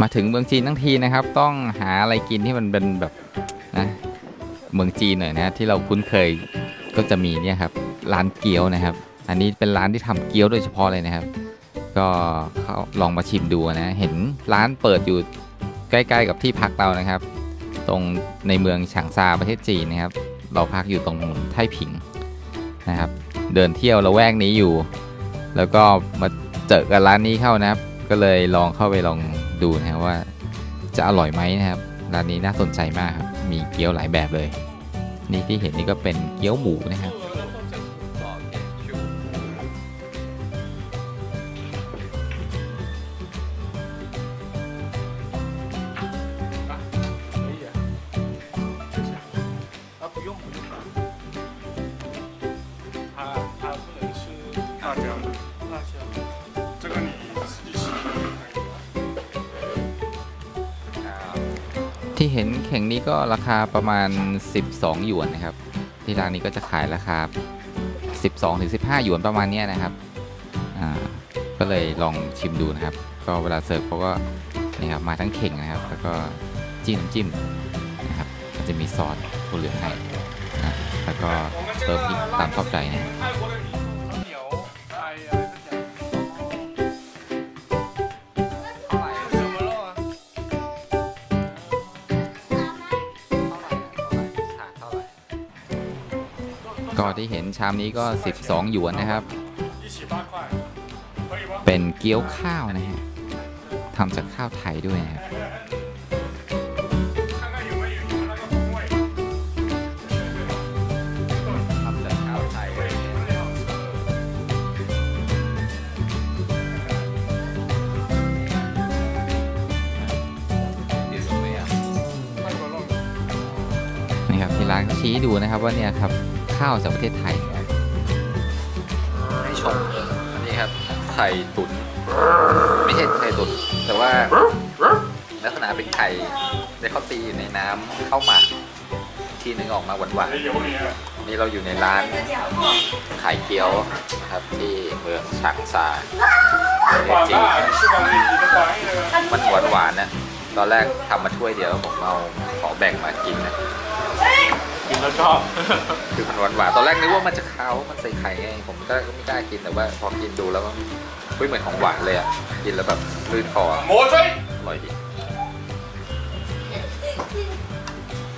มาถึงเมืองจีนทั้งทีนะครับ ต้องหาอะไรกินที่มันเป็นแบบนะเมืองจีนหน่อยนะที่เราคุ้นเคยก็จะมีเนี่ยครับร้านเกี๊ยวนะครับ อันนี้เป็นร้านที่ทำเกี๊ยวโดยเฉพาะเลยนะครับ ก็เขาลองมาชิมดูนะเห็นร้านเปิดอยู่ใกล้ๆกับที่พักเรานะครับ ตรงในเมืองฉางซาประเทศจีนนะครับ เราพักอยู่ตรงไทผิงนะครับ เดินเที่ยวละแวกนี้อยู่ แล้วก็มาเจอกับร้านนี้เข้านะครับ ก็เลยลองเข้าไปลอง ดูนะครับว่าจะอร่อยไหมนะครับร้านนี้น่าสนใจมากครับมีเกี๊ยวหลายแบบเลย นี่ที่เห็นนี่ก็เป็นเกี๊ยวหมูนะครับ他他不能吃辣椒，辣椒。 ที่เห็นเข่งนี้ก็ราคาประมาณ 12 หยวนนะครับ ที่ร้านนี้ก็จะขายราคา 12ถึง15 หยวนประมาณนี้นะครับก็เลยลองชิมดูนะครับ ก็เวลาเสิร์ฟเขาก็นี่ครับมาทั้งเข่งนะครับ แล้วก็จิ้มจิ้มนะครับก็จะมีซอสถั่วเหลืองให้นะแล้วก็เติมพริกตามชอบใจนะ ก็ที่เห็นชามนี้ก็ 12 หยวนนะครับ เป็นเกี๊ยวข้าวนะฮะทำจากข้าวไทยด้วยนะครับนี่ครับที่ร้านชี้ดูนะครับว่าเนี่ยครับ ข้าวจากประเทศไทยให้ชมอันนี้ครับไข่ตุ๋นไม่ใช่ไข่ตุ๋นแต่ว่าลักษณะเป็นไข่ได้เข้าตีอยู่ในน้ำข้าวหมากทีนึงออกมาหวานๆนี่เราอยู่ในร้านขายเกี๊ยวครับที่เมืองฉางซาเจีนมันหวานๆนะตอนแรกทำมาช่วยเดียวผมเอาขอแบ่งมากินนะ ชอบ คือมันหวานหวานตอนแรกนึกว่ามันจะค้ามันใส่ไข่ไงผมก็ไม่กล้ากินแต่ว่าพอกินดูแล้วมันเหมือนของหวานเลยอะ กินแล้วแบบลื่นคอโม้ช่อร่อยดี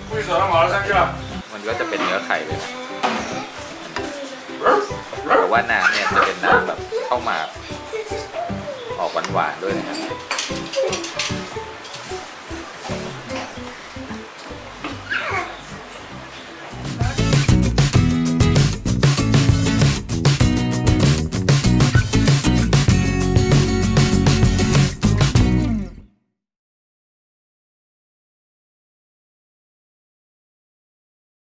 คุยสอนหมอแล้วใช่ไหมมันก็จะเป็นเนื้อไข่เลยแต่ว่าน้ำเนี่ยจะเป็นน้ำแบบเข้ามาออกหวานๆด้วยนะครับ